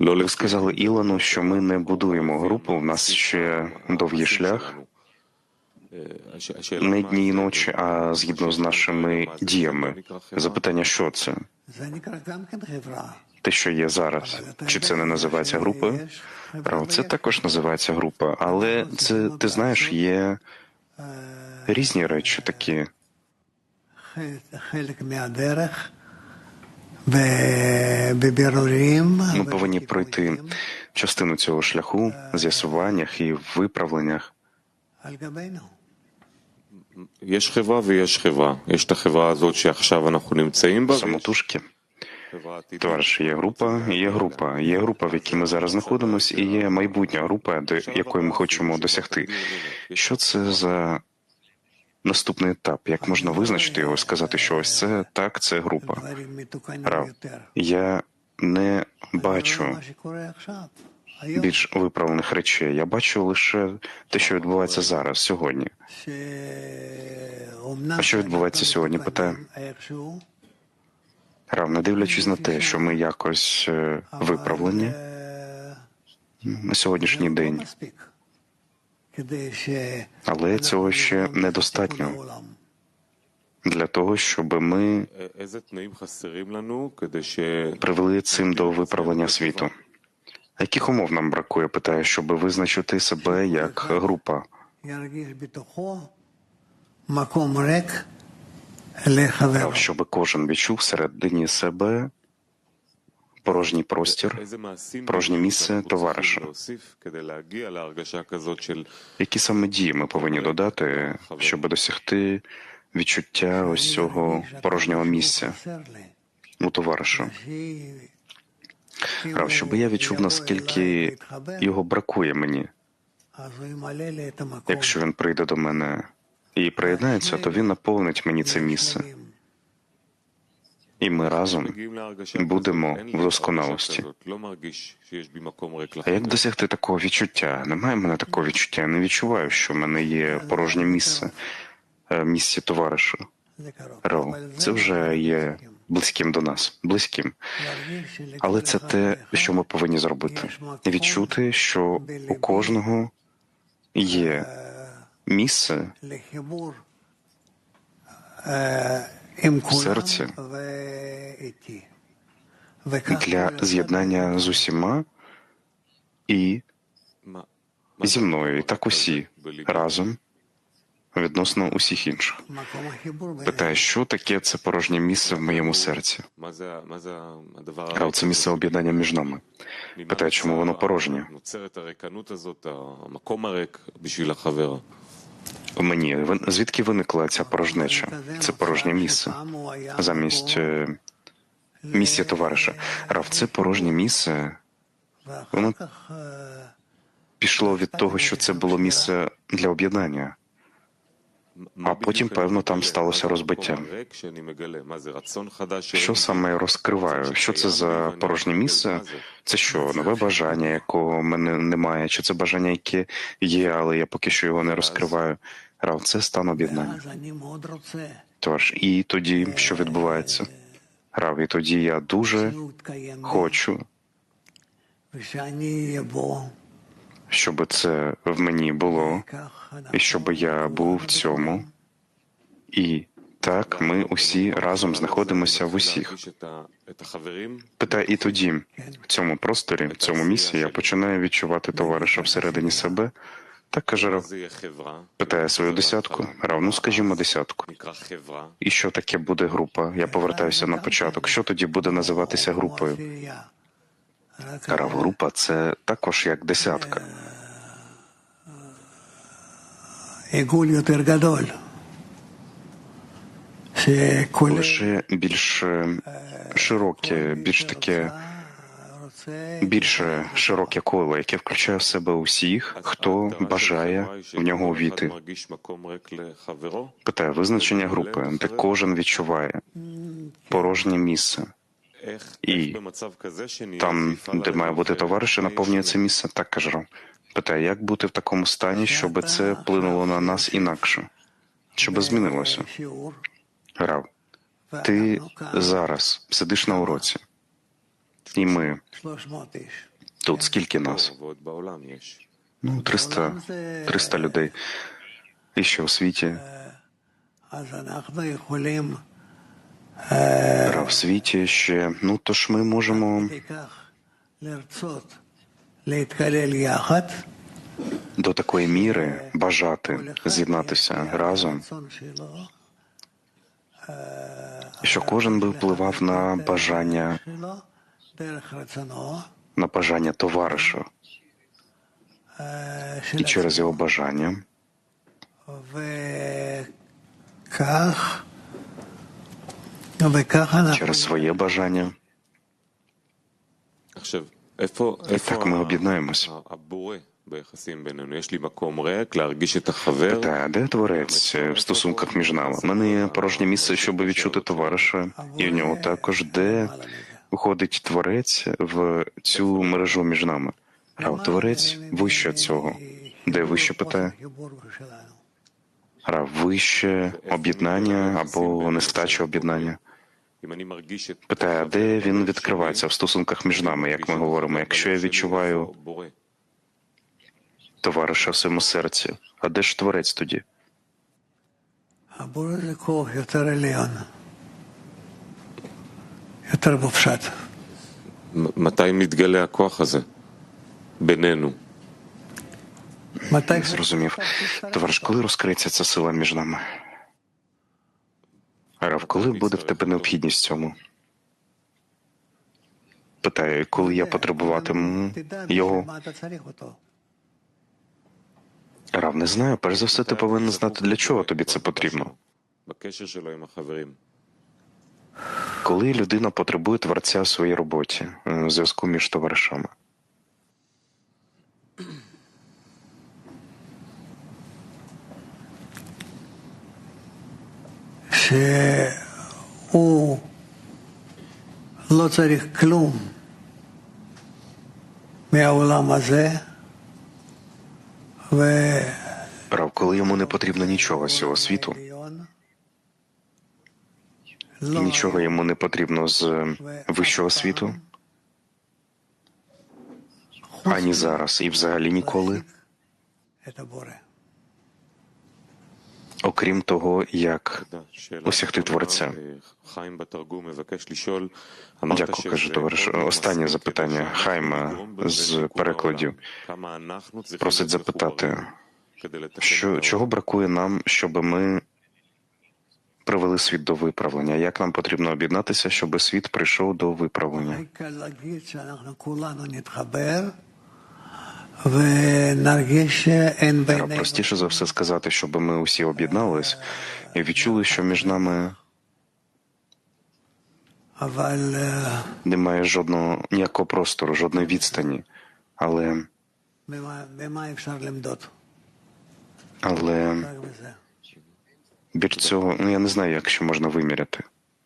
Долів сказали Ілону, що ми не будуємо групу. У нас ще довгий шлях не дні і ночі, а згідно з нашими діями. Запитання, що це? Те, що є зараз, чи це не називається групою? Це також називається група, але це ти знаєш, є різні речі такі. Ми повинні пройти частину цього шляху, з'ясуваннях і виправленнях. Є шхива, є шхива. Є та хива зочі ахшава цаїмба. Самотужки. Товариш, є група, є група, є група, в якій ми зараз знаходимося, і є майбутня група, до якої ми хочемо досягти. Що це за наступний етап. Як можна визначити його, і сказати, що ось це так, це група. Рав, я не бачу більш виправлених речей. Я бачу лише те, що відбувається зараз, сьогодні. А що відбувається сьогодні? Питає Рав, не дивлячись на те, що ми якось е, виправлені на сьогоднішній день. Але цього ще недостатньо для того, щоб ми привели цим до виправлення світу. Яких умов нам бракує? Питаю, щоб визначити себе як група. щоб кожен відчув середині себе порожній простір, порожнє місце товариша. Які саме дії ми повинні додати, щоб досягти відчуття ось цього порожнього місця у товаришу? Рав, щоб я відчув, наскільки його бракує мені. Якщо він прийде до мене і приєднається, то він наповнить мені це місце і ми разом будемо в досконалості. А як досягти такого відчуття? Немає в мене такого відчуття. Я не відчуваю, що в мене є порожнє місце, е, місце товариша. Рел. Це вже є близьким до нас, близьким. Але це те, що ми повинні зробити. Відчути, що у кожного є місце е, в для з'єднання з усіма і зі мною. І так усі разом відносно усіх інших. Питає, що таке це порожнє місце в моєму серці? А це місце об'єднання між нами. Питає, чому воно порожнє? мені звідки виникла ця порожнеча, це порожнє місце замість е, місія товариша. Рав, це порожнє місце. Воно пішло від того, що це було місце для об'єднання. А потім, певно, там сталося розбиття. Що саме я розкриваю? Що це за порожнє місце? Це що, нове бажання, якого мене немає? Чи це бажання, яке є, але я поки що його не розкриваю? Рав, це стан об'єднання. Тож і тоді, що відбувається, рав, і тоді я дуже хочу, щоб це в мені було, і щоб я був в цьому, і так ми усі разом знаходимося в усіх. Питає і тоді в цьому просторі, в цьому місці я починаю відчувати товариша всередині себе. Так каже Рав. Питає свою десятку. равну, скажімо, десятку. І що таке буде група? Я повертаюся на початок. Що тоді буде називатися групою? Рав група це також як десятка. Лише більш е, широке, більш таке більше широке коло, яке включає в себе усіх, хто бажає в нього увійти. Питає визначення групи, де кожен відчуває порожнє місце. І там, де має бути товариш, наповнює це місце, так кажу. Питає, як бути в такому стані, щоб це вплинуло на нас інакше, щоб змінилося. Рав, ти зараз сидиш на уроці. І ми тут скільки нас? Ну, 300, 300 людей. І що у світі? А в світі ще. Ну тож ми можемо до такої міри бажати з'єднатися разом, що кожен би впливав на бажання на бажання товариша і через його бажання. Через своє бажання. І так ми об'єднаємось. Питає, де творець в стосунках між нами? У мене є порожнє місце, щоб відчути товариша, і в ньому також де входить творець в цю мережу між нами. А творець вище цього, де вище питає Рав вище об'єднання або нестача об'єднання. Питає, а де він відкривається в стосунках між нами, як ми говоримо. Якщо я відчуваю товариша в своєму серці, а де ж творець тоді? הבורא זה כוח יותר עליון, יותר מופשט. מ- מתי מתגלה הכוח הזה בינינו? מתי Зрозумів. Товариш, коли розкриється ця сила між нами? Рав, коли буде в тебе необхідність в цьому? Питає, коли я потребуватиму תדע його? בשביל מה אתה צריך אותו. Рав, не знаю. Перш за все, ти повинен знати, для чого тобі це потрібно. בקשר שלו עם החברים. Коли людина потребує творця в своїй роботі, е, в зв'язку між товаришами. שהוא לא צריך כלום מהעולם הזה, ו... Рав, коли йому не потрібно нічого з цього світу, і нічого йому не потрібно з е, вищого світу ані зараз, і взагалі ніколи. Окрім того, як осягти творця. Дякую, каже товариш. Останнє запитання Хайма з перекладів просить запитати, що чого бракує нам, щоб ми привели світ до виправлення. Як нам потрібно об'єднатися, щоб світ прийшов до виправлення? Простіше за все сказати, щоб ми усі об'єднались і відчули, що між нами немає жодного ніякого простору, жодної відстані. Але але більш цього, ну я не знаю, як ще можна виміряти.